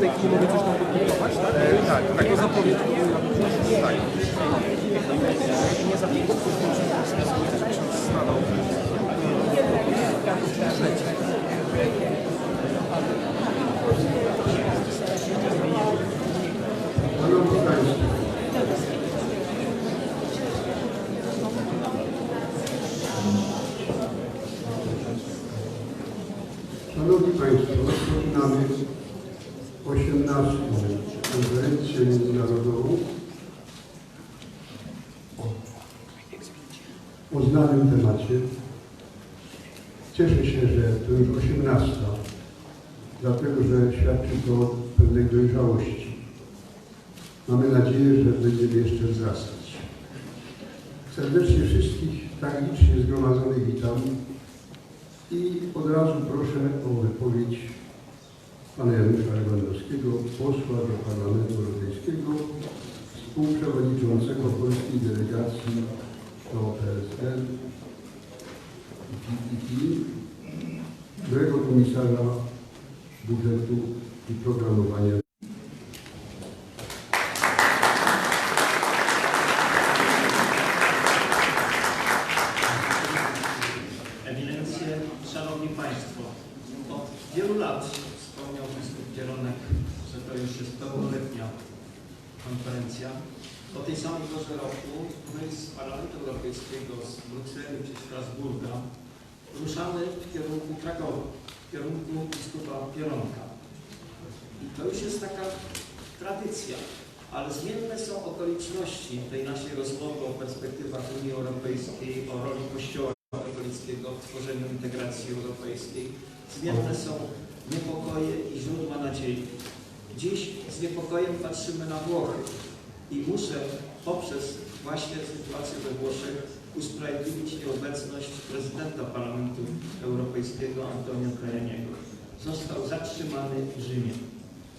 tej chwili mogę coś tam podpunktować, tak? E, tak, tak. To zapowiedź powinna być. Tak. Nie zapowiedź, Stanął. Szanowni Państwo, Szanowni Państwo, rozpoczynamy 18. konferencję międzynarodową o znanym temacie. Cieszę się, że to już 18, dlatego że świadczy to pewnej dojrzałości. Mamy nadzieję, że będziemy jeszcze wzrastać. Serdecznie wszystkich tak licznie zgromadzonych witam i od razu proszę o wypowiedź pana Janusza Lewandowskiego, posła do Parlamentu Europejskiego, współprzewodniczącego polskiej delegacji do PSL i byłego komisarza budżetu i programowania Eminencje, Szanowni Państwo, od wielu lat wspomniał biskup Kieronek, że to już jest pełnoletnia konferencja. Po tej samej porze roku my z Parlamentu Europejskiego, z Brukseli czy Strasburga ruszamy w kierunku Krakowa, w kierunku biskupa Kieronka. I to już jest taka tradycja, ale zmienne są okoliczności tej naszej rozmowy o perspektywach Unii Europejskiej, o roli Kościoła katolickiego w tworzeniu integracji europejskiej. Zmienne są niepokoje i źródła nadziei. Dziś z niepokojem patrzymy na Włochy i muszę poprzez właśnie sytuację we Włoszech usprawiedliwić nieobecność prezydenta Parlamentu Europejskiego Antonio Tajaniego. Został zatrzymany w Rzymie,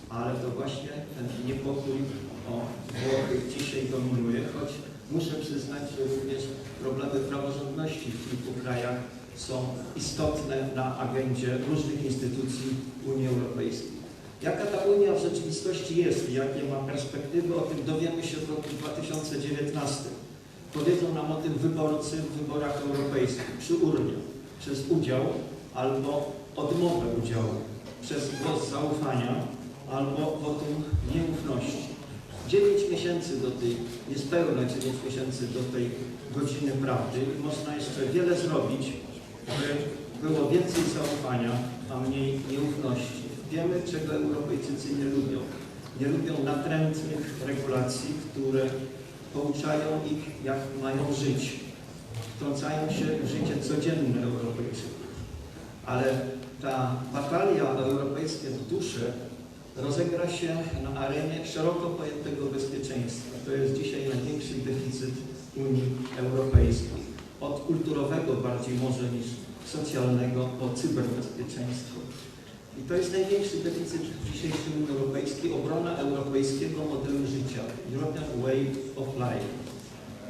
ale to właśnie ten niepokój o Włochy dzisiaj dominuje, choć muszę przyznać, że również problemy praworządności w kilku krajach są istotne na agendzie różnych instytucji Unii Europejskiej. Jaka ta Unia w rzeczywistości jest i jakie ma perspektywy, o tym dowiemy się w roku 2019. Powiedzą nam o tym wyborcy w wyborach europejskich przy urnie, przez udział albo odmowę udziału, przez głos zaufania albo wotum nieufności. 9 miesięcy do tej, niespełna 9 miesięcy do tej godziny prawdy można jeszcze wiele zrobić, by było więcej zaufania, a mniej nieufności. Wiemy, czego Europejczycy nie lubią. Nie lubią natrętnych regulacji, które pouczają ich, jak mają żyć. Wtrącają się w życie codzienne Europejczyków. Ale ta batalia o europejskie dusze rozegra się na arenie szeroko pojętego bezpieczeństwa. To jest dzisiaj największy deficyt Unii Europejskiej. Od kulturowego bardziej może niż socjalnego po cyberbezpieczeństwo. I to jest największy deficyt w dzisiejszej Unii Europejskiej, obrona europejskiego modelu życia, European Way of Life.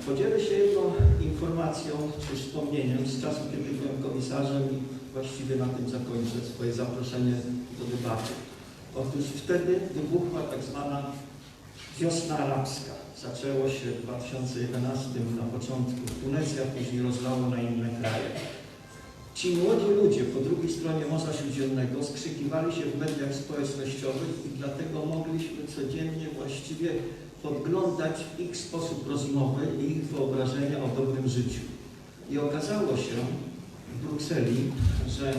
Podzielę się jedną informacją czy wspomnieniem z czasu, kiedy byłem komisarzem i właściwie na tym zakończę swoje zaproszenie do debaty. Otóż wtedy wybuchła tak zwana wiosna arabska. Zaczęło się w 2011 na początku w Tunezji, a później rozlało na inne kraje. Ci młodzi ludzie po drugiej stronie Morza Śródziemnego skrzykiwali się w mediach społecznościowych i dlatego mogliśmy codziennie właściwie podglądać ich sposób rozmowy i ich wyobrażenia o dobrym życiu. I okazało się w Brukseli, że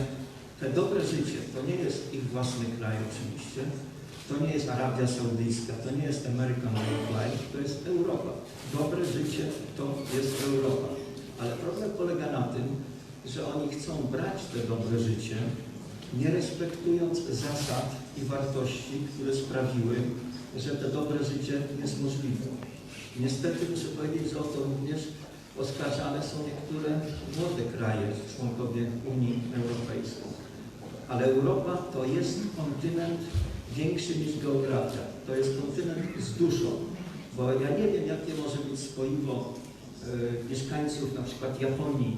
te dobre życie to nie jest ich własny kraj oczywiście, to nie jest Arabia Saudyjska, to nie jest American Life, to jest Europa. Dobre życie to jest Europa. Ale problem polega na tym, że oni chcą brać te dobre życie, nie respektując zasad i wartości, które sprawiły, że te dobre życie jest możliwe. Niestety muszę powiedzieć, że o to również oskarżane są niektóre młode kraje, członkowie Unii Europejskiej. Ale Europa to jest kontynent większy niż geografia. To jest kontynent z duszą. Bo ja nie wiem, jakie może być spoiwo e, mieszkańców na przykład Japonii,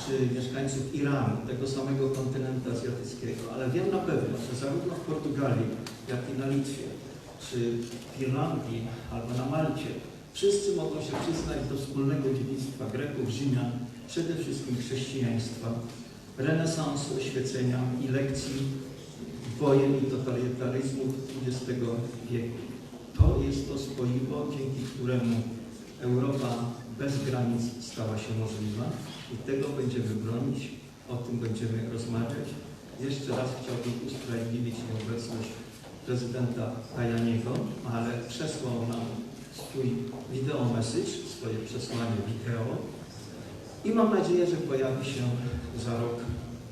czy mieszkańców Iranu, tego samego kontynentu azjatyckiego, ale wiem na pewno, że zarówno w Portugalii, jak i na Litwie, czy w Irlandii albo na Malcie, wszyscy mogą się przyznać do wspólnego dziedzictwa Greków, Rzymian, przede wszystkim chrześcijaństwa, renesansu, oświecenia i lekcji wojen i totalitaryzmu XX wieku. To jest to spoiwo, dzięki któremu Europa bez granic stała się możliwa i tego będziemy bronić, o tym będziemy rozmawiać. Jeszcze raz chciałbym usprawiedliwić nieobecność prezydenta Tajaniego, ale przesłał nam swój wideo message, swoje przesłanie wideo i mam nadzieję, że pojawi się za rok,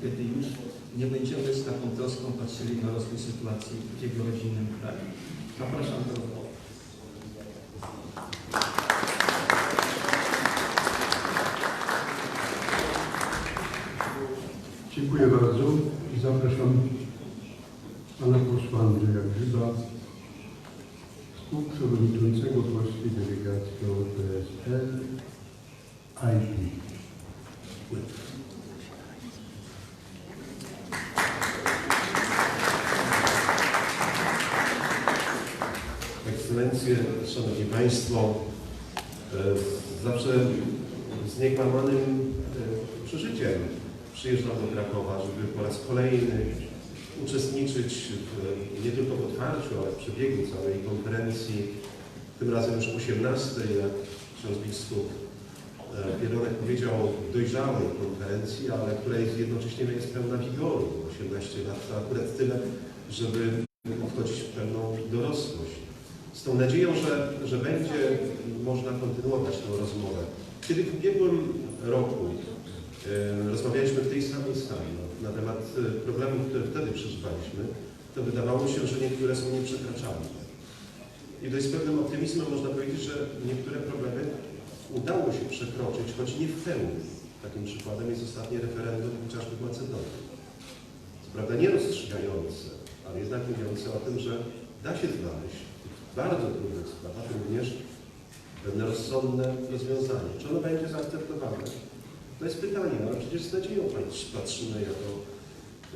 kiedy już nie będziemy z taką troską patrzyli na rozwój sytuacji w jego rodzinnym kraju. Zapraszam do rozmowy. Dziękuję bardzo i zapraszam pana posła Andrzeja Grzyba, współprzewodniczącego polskiej delegacji do PSL IP. Ekscelencje, E, zawsze z niekłamanym e, przeżyciem przyjeżdżam do Krakowa, żeby po raz kolejny uczestniczyć w, nie tylko w otwarciu, ale w przebiegu całej konferencji, tym razem już 18, jak ksiądz biskup e, Pieronek powiedział, dojrzałej konferencji, ale której jednocześnie jest pełna wigoru. 18 lat to akurat tyle, żeby wchodzić w pewną dorosłość. Z tą nadzieją, że, że będzie można kontynuować tę rozmowę. Kiedy w ubiegłym roku rozmawialiśmy w tej samej sali no, na temat e, problemów, które wtedy przeżywaliśmy, to wydawało się, że niektóre są nieprzekraczalne. I tutaj z pewnym optymizmem można powiedzieć, że niektóre problemy udało się przekroczyć, choć nie w pełni. Takim przykładem jest ostatnie referendum chociażby w Macedonii. Co prawda nie rozstrzygające, ale jednak mówiące o tym, że da się znaleźć bardzo trudnych sprawach również pewne rozsądne rozwiązanie. Czy ono będzie zaakceptowane? To jest pytanie, ale przecież z nadzieją patrzymy jako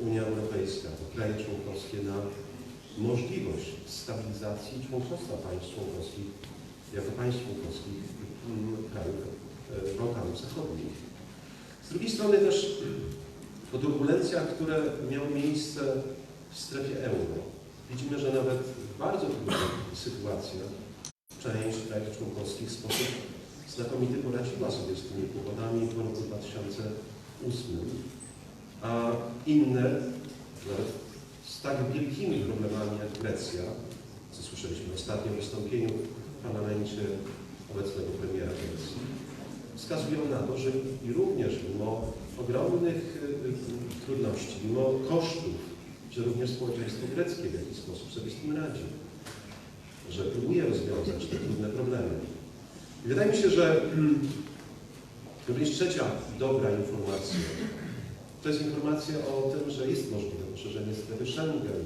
Unia Europejska, jako kraje członkowskie na możliwość stabilizacji członkostwa państw członkowskich jako państw członkowskich krajów e, Bałkanów Zachodnich. Z drugiej strony też po turbulencjach, które miały miejsce w strefie euro, widzimy, że nawet w bardzo trudnych sytuacjach część krajów członkowskich w sposób znakomity poradziła sobie z tymi kłopotami w roku 2008, a inne, nawet z tak wielkimi problemami jak Grecja, co słyszeliśmy w ostatnim wystąpieniu w parlamencie obecnego premiera Grecji, wskazują na to, że i również mimo ogromnych y, y, trudności, mimo kosztów, że również społeczeństwo greckie w jakiś sposób sobie z tym radzi, że próbuje rozwiązać te trudne problemy. Wydaje mi się, że również trzecia dobra informacja to jest informacja o tym, że jest możliwe poszerzenie strefy Schengen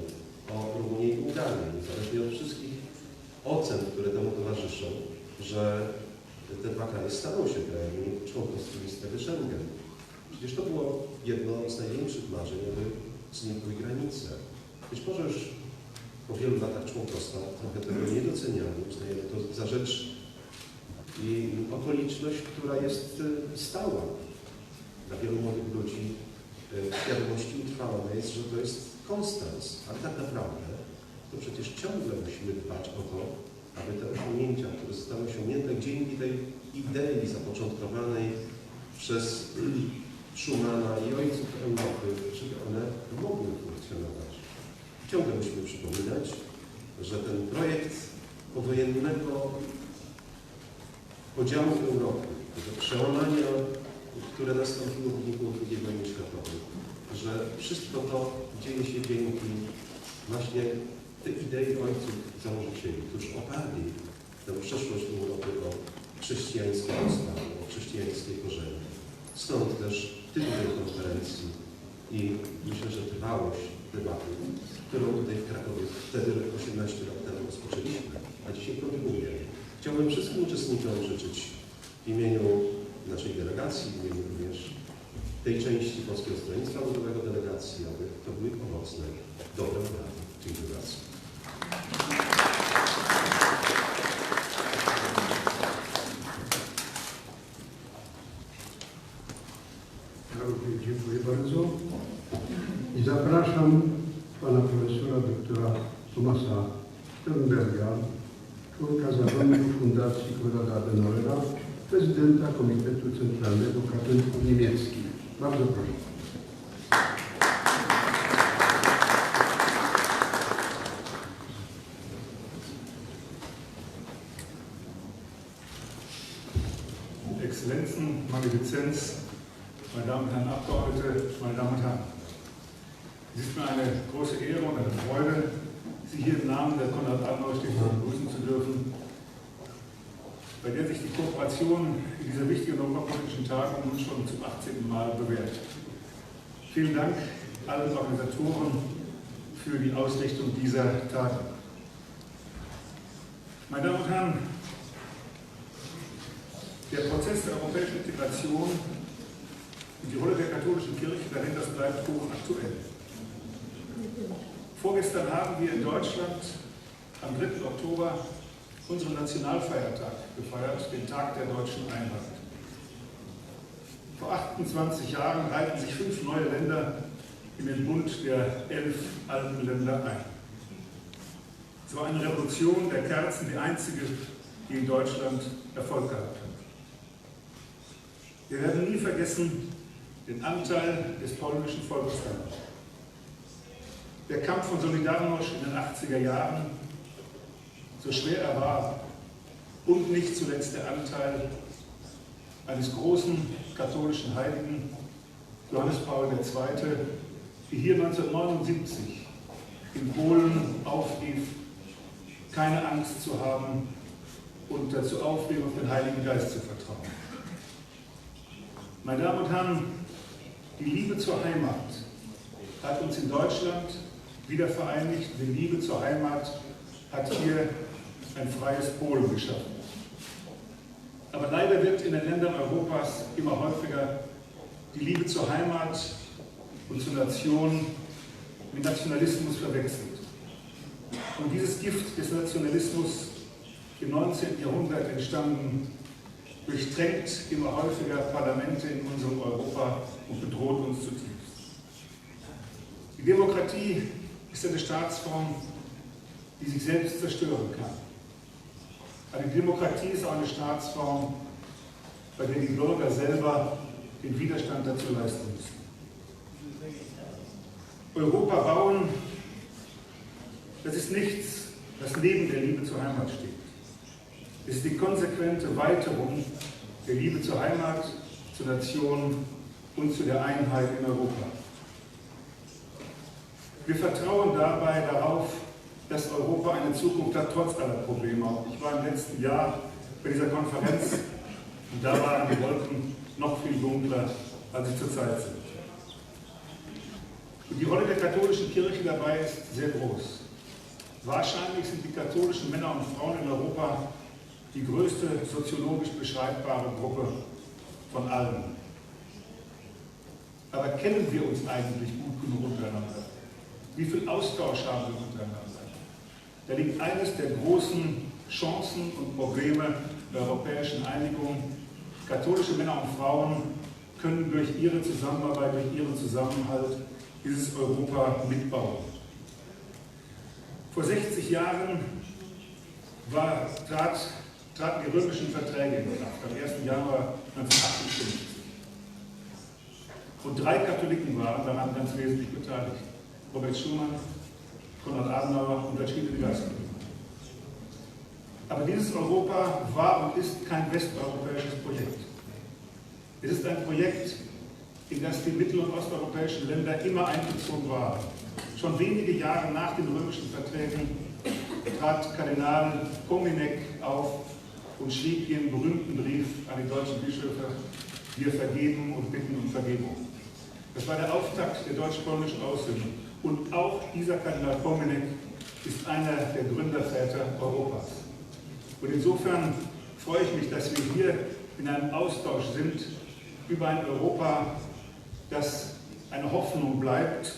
o Rumunię i Bułgarię, niezależnie od wszystkich ocen, które temu towarzyszą, że te dwa kraje staną się krajami członkowskimi strefy Schengen. Przecież to było jedno z największych marzeń, aby znikły granice. Być może już po wielu latach członkostwa trochę tego nie doceniamy, uznajemy to za rzecz i okoliczność, która jest y, stała dla wielu młodych ludzi y, w świadomości utrwalona jest, że to jest konstans, ale tak naprawdę to przecież ciągle musimy dbać o to, aby te osiągnięcia, które zostały osiągnięte dzięki tej idei zapoczątkowanej przez Schumana i ojców Europy, żeby one mogły funkcjonować. Ciągle musimy przypominać, że ten projekt powojennego podziału Europy, tego przełamania, które nastąpiło w wyniku II wojny światowej, że wszystko to dzieje się dzięki właśnie tej idei ojców założycieli, którzy oparli tę przeszłość Europy o chrześcijańskie podstawy, o chrześcijańskie korzenie. Stąd też tytuł tej konferencji i myślę, że trwałość debaty, którą tutaj w Krakowie wtedy 18 lat temu rozpoczęliśmy, a dzisiaj kontynuujemy. Chciałbym wszystkim uczestnikom życzyć w imieniu naszej delegacji, w imieniu również tej części Polskiego Stronnictwa Ludowego delegacji, aby to były pomocne, dobre rady. Dziękuję bardzo. 18. Mal bewährt. Vielen Dank allen Organisatoren für die Ausrichtung dieser Tagung. Meine Damen und Herren, der Prozess der europäischen Integration und die Rolle der katholischen Kirche darin, das bleibt hochaktuell. Vorgestern haben wir in Deutschland am 3. Oktober unseren Nationalfeiertag gefeiert, den Tag der deutschen Einheit. Vor 28 Jahren reihten sich fünf neue Länder in den Bund der elf alten Länder ein. Es war eine Revolution der Kerzen, die einzige, die in Deutschland Erfolg gehabt hat. Wir werden nie vergessen den Anteil des polnischen Volkes daran. Der Kampf von Solidarność in den 80er Jahren, so schwer er war, und nicht zuletzt der Anteil eines großen katholischen Heiligen, Johannes Paul II., die hier 1979 in Polen aufrief, keine Angst zu haben und dazu aufrief, auf den Heiligen Geist zu vertrauen. Meine Damen und Herren, die Liebe zur Heimat hat uns in Deutschland wieder vereinigt. Die Liebe zur Heimat hat hier ein freies Polen geschaffen. Aber leider wird in den Ländern Europas immer häufiger die Liebe zur Heimat und zur Nation mit Nationalismus verwechselt. Und dieses Gift des Nationalismus im 19. Jahrhundert entstanden, durchdrängt immer häufiger Parlamente in unserem Europa und bedroht uns zutiefst. Die Demokratie ist eine Staatsform, die sich selbst zerstören kann. Die Demokratie ist auch eine Staatsform, bei der die Bürger selber den Widerstand dazu leisten müssen. Europa bauen, das ist nichts, das neben der Liebe zur Heimat steht. Es ist die konsequente Weiterung der Liebe zur Heimat, zur Nation und zu der Einheit in Europa. Wir vertrauen dabei darauf, dass Europa eine Zukunft hat, trotz aller Probleme. Ich war im letzten Jahr bei dieser Konferenz und da waren die Wolken noch viel dunkler, als sie zurzeit sind. Und die Rolle der katholischen Kirche dabei ist sehr groß. Wahrscheinlich sind die katholischen Männer und Frauen in Europa die größte soziologisch beschreibbare Gruppe von allen. Aber kennen wir uns eigentlich gut genug untereinander? Wie viel Austausch haben wir untereinander? Da liegt eines der großen Chancen und Probleme der europäischen Einigung. Katholische Männer und Frauen können durch ihre Zusammenarbeit, durch ihren Zusammenhalt dieses Europa mitbauen. Vor 60 Jahren war, trat, traten die römischen Verträge in Kraft, am 1. Januar 1958. Und drei Katholiken waren daran ganz wesentlich beteiligt. Robert Schumann, Konrad Adenauer de Gasperi. Aber dieses Europa war und ist kein westeuropäisches Projekt. Es ist ein Projekt, in das die mittel- und osteuropäischen Länder immer einbezogen waren. Schon wenige Jahre nach den römischen Verträgen trat Kardinal Pominek auf und schrieb ihren berühmten Brief an die deutschen Bischöfe, wir vergeben und bitten um Vergebung. Das war der Auftakt der deutsch-polnischen Aussöhnung. Und auch dieser Kardinal Pomenek ist einer der Gründerväter Europas. Und insofern freue ich mich, dass wir hier in einem Austausch sind über ein Europa, dass eine Hoffnung bleibt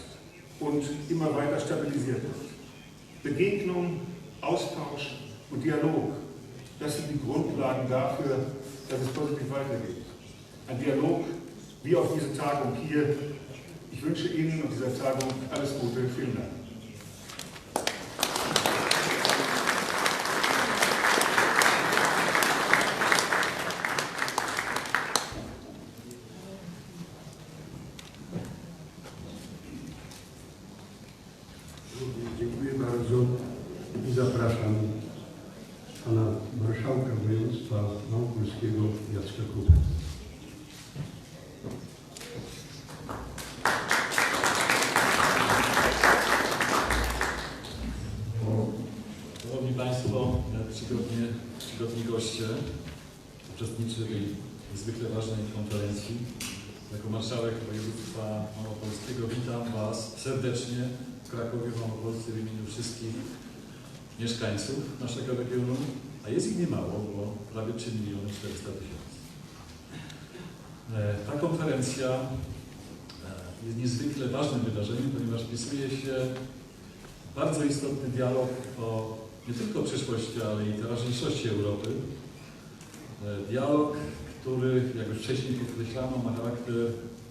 und immer weiter stabilisiert wird. Begegnung, Austausch und Dialog, das sind die Grundlagen dafür, dass es positiv weitergeht. Ein Dialog wie auf diese Tagung hier. Ich wünsche Ihnen und dieser Tagung alles Gute. Vielen Dank. Mieszkańców naszego regionu, a jest ich niemało, bo prawie 3 miliony 400 tysięcy. E, Ta konferencja e, jest niezwykle ważnym wydarzeniem, ponieważ wpisuje się w bardzo istotny dialog o nie tylko przyszłości, ale i teraźniejszości Europy. E, Dialog, który, jak już wcześniej podkreślano, ma charakter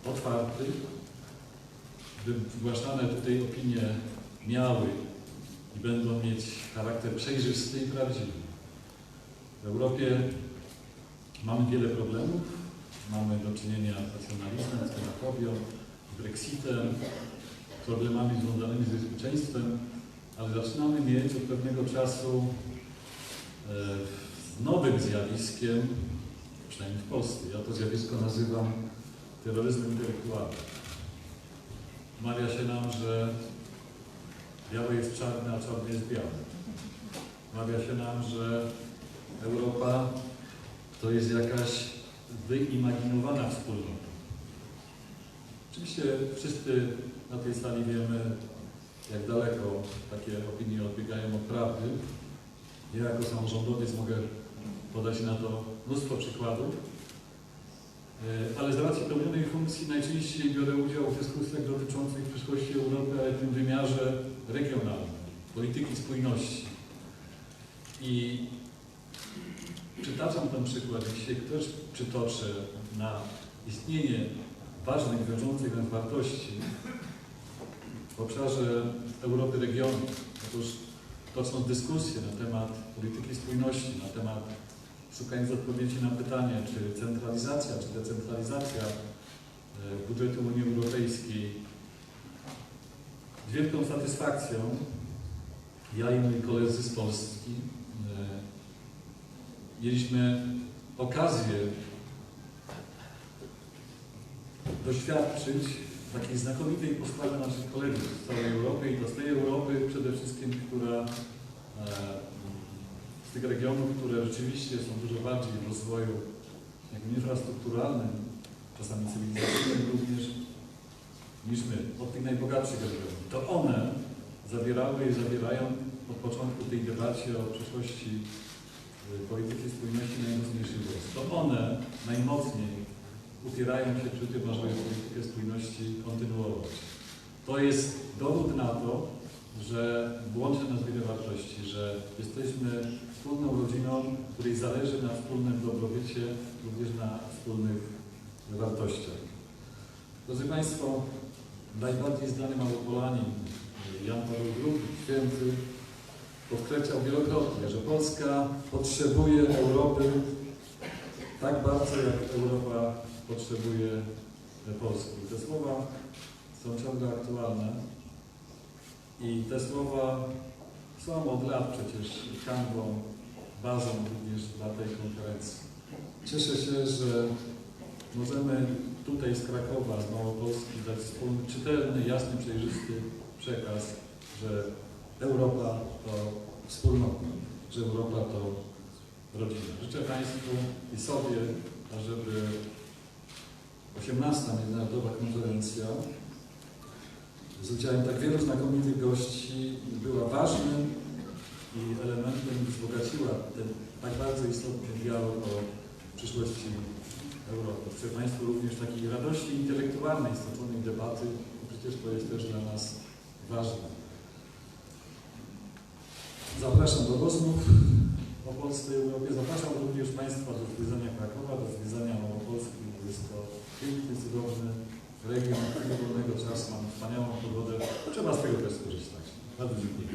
otwarty. Wygłaszane tutaj opinie miały i będą mieć charakter przejrzysty i prawdziwy. W Europie mamy wiele problemów. Mamy do czynienia z nacjonalizmem, z xenofobią, Brexitem, problemami związanymi z bezpieczeństwem, ale zaczynamy mieć od pewnego czasu e, z nowym zjawiskiem, przynajmniej w Polsce. Ja to zjawisko nazywam terroryzmem intelektualnym. Mawia się nam, że białe jest czarne, a czarne jest białe. Mawia się nam, że Europa to jest jakaś wyimaginowana wspólnota. Oczywiście wszyscy na tej sali wiemy, jak daleko takie opinie odbiegają od prawdy. Ja jako samorządowiec mogę podać na to mnóstwo przykładów, E, ale z racji pełnionej funkcji najczęściej biorę udział w dyskusjach dotyczących przyszłości Europy, ale w tym wymiarze regionalnym, polityki spójności. I przytaczam ten przykład, jeśli ktoś przytoczę na istnienie ważnych, wiążących nas wartości w obszarze Europy regionu. Otóż tocząc dyskusję na temat polityki spójności, na temat szukając odpowiedzi na pytanie, czy centralizacja, czy decentralizacja e, budżetu Unii Europejskiej z wielką satysfakcją ja i moi koledzy z Polski e, mieliśmy okazję doświadczyć takiej znakomitej postawy naszych kolegów z całej Europy i to z tej Europy przede wszystkim, która e, z tych regionów, które rzeczywiście są dużo bardziej w rozwoju jakby infrastrukturalnym, czasami cywilizacyjnym również niż my, od tych najbogatszych regionów. To one zabierały i zabierają od początku tej debacie o przyszłości y, polityki spójności najmocniejszy głos. To one najmocniej upierają się przy tym, ażeby politykę spójności kontynuować. To jest dowód na to, że łączy nas wiele wartości, że jesteśmy wspólną rodziną, której zależy na wspólnym dobrobycie, również na wspólnych wartościach. Drodzy Państwo, najbardziej znany Małopolanin Jan Paweł II, święty, podkreślał wielokrotnie, że Polska potrzebuje Europy tak bardzo, jak Europa potrzebuje Polski. Te słowa są ciągle aktualne i te słowa są od lat przecież kanwą, bazą również dla tej konferencji. Cieszę się, że możemy tutaj z Krakowa, z Małopolski dać wspólny, czytelny, jasny, przejrzysty przekaz, że Europa to wspólnota, że Europa to rodzina. Życzę Państwu i sobie, ażeby 18. Międzynarodowa Konferencja z udziałem tak wielu znakomitych gości była ważnym i elementem, wzbogaciła ten tak bardzo istotny dialog o przyszłości Europy. Chcę Państwu również takiej radości intelektualnej, stoczonej debaty, bo przecież to jest też dla nas ważne. Zapraszam do rozmów o Polsce i Europie. Zapraszam również Państwa do zwiedzania Krakowa, do zwiedzania Małopolski. Jest to piękny, cudowny region, wolnego czasu mamy wspaniałą pogodę. Trzeba z tego też skorzystać. Bardzo. Dziękuję.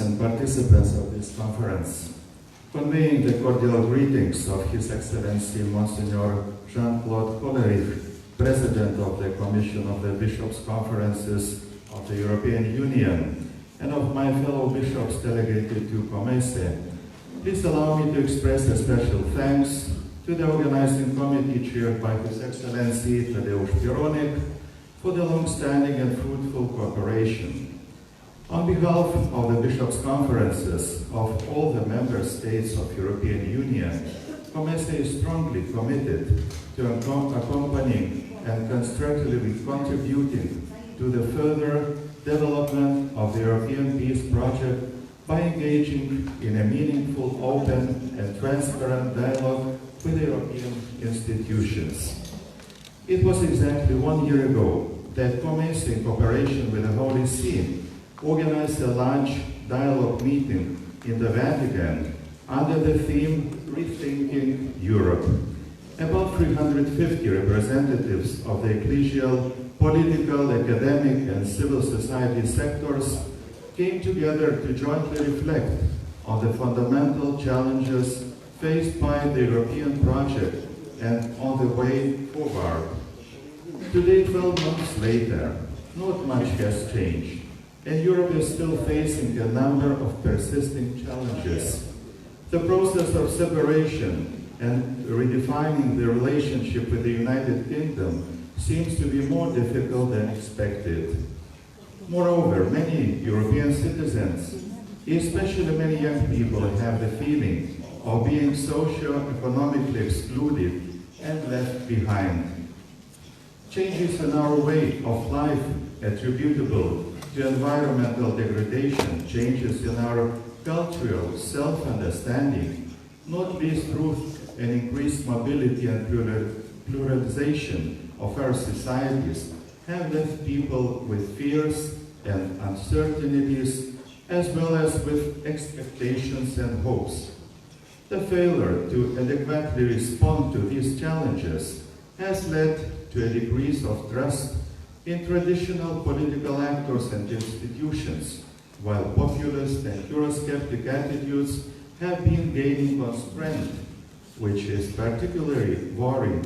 And participants of this conference, conveying the cordial greetings of His Excellency Monsignor Jean-Claude Hollerich, President of the Commission of the Bishops' Conferences of the European Union, and of my fellow bishops delegated to Comese, please allow me to express a special thanks to the organizing committee chaired by His Excellency Tadeusz Pironik for the long-standing and fruitful cooperation. On behalf of the Bishops' Conferences of all the member states of the European Union, Comese is strongly committed to accompanying and constructively contributing to the further development of the European Peace Project by engaging in a meaningful, open and transparent dialogue with European institutions. It was exactly one year ago that Comese, in cooperation with the Holy See, organized a large dialogue meeting in the Vatican under the theme Rethinking Europe. About 350 representatives of the ecclesial, political, academic, and civil society sectors came together to jointly reflect on the fundamental challenges faced by the European project and on the way forward. Today, 12 months later, not much has changed, and Europe is still facing a number of persisting challenges. The process of separation and redefining the relationship with the United Kingdom seems to be more difficult than expected. Moreover, many European citizens, especially many young people, have the feeling of being socio-economically excluded and left behind. Changes in our way of life attributable to environmental degradation, changes in our cultural self-understanding, not least through an increased mobility and plural- pluralization of our societies, have left people with fears and uncertainties, as well as with expectations and hopes. The failure to adequately respond to these challenges has led to a decrease of trust in traditional political actors and institutions, while populist and Eurosceptic attitudes have been gaining on strength, which is particularly worrying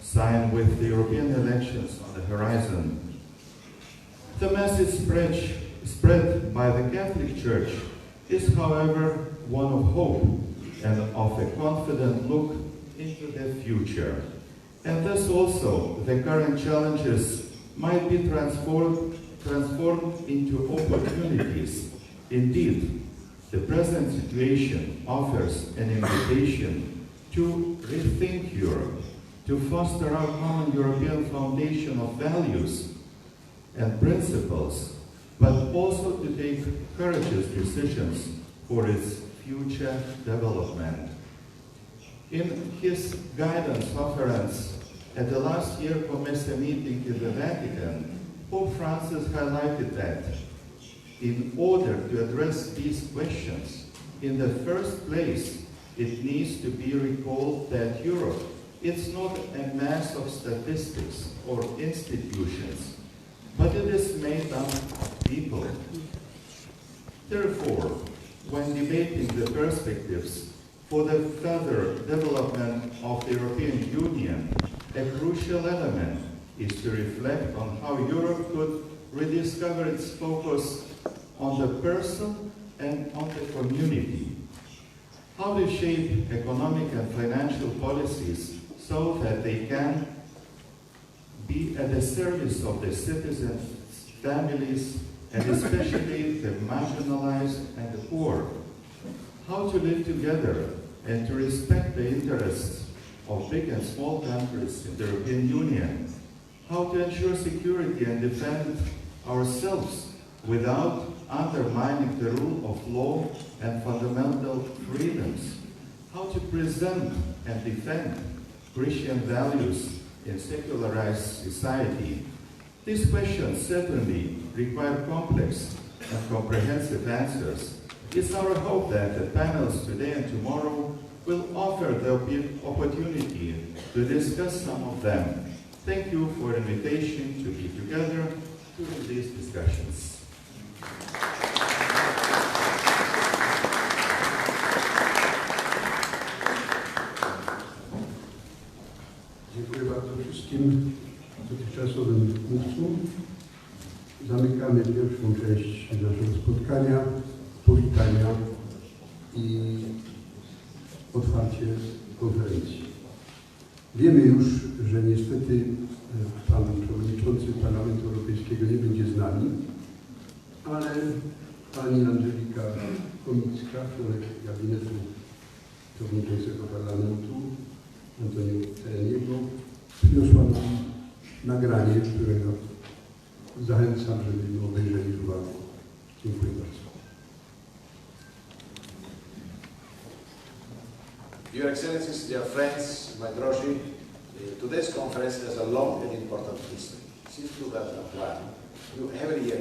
sign with the European elections on the horizon. The message spread, spread by the Catholic Church is, however, one of hope and of a confident look into the future. And thus also the current challenges might be transformed, transformed into opportunities. Indeed, the present situation offers an invitation to rethink Europe, to foster our common European foundation of values and principles, but also to take courageous decisions for its future development. In his guidance offerance at the last year Comesa meeting in the Vatican, Pope Francis highlighted that in order to address these questions, in the first place, it needs to be recalled that Europe it's not a mass of statistics or institutions, but it is made up of people. Therefore, when debating the perspectives for the further development of the European Union, a crucial element is to reflect on how Europe could rediscover its focus on the person and on the community. How to shape economic and financial policies so that they can be at the service of the citizens, families, and especially the marginalized and the poor. How to live together and to respect the interests of big and small countries in the European Union. How to ensure security and defend ourselves without undermining the rule of law and fundamental freedoms. How to present and defend Christian values in secularized society. These questions certainly require complex and comprehensive answers. It's our hope that the panels today and tomorrow will offer the opportunity to discuss some of them. Thank you for the invitation to be together during these discussions. Dziękuję bardzo wszystkim dotychczasowym mówcom. Zamykamy pierwszą część naszego spotkania, powitania i otwarcie konferencji. Wiemy już, że niestety e, pan przewodniczący Parlamentu Europejskiego nie będzie z nami, ale pani Angelika Komicka, członek gabinetu przewodniczącego Parlamentu, Antoniu Tajaniego, przyniosła nam nagranie, którego zachęcam, żebyśmy obejrzeli z uwagą. Dziękuję bardzo. Your Excellencies, dear friends, my uh, today's conference has a long and important history. Since 2001, you every year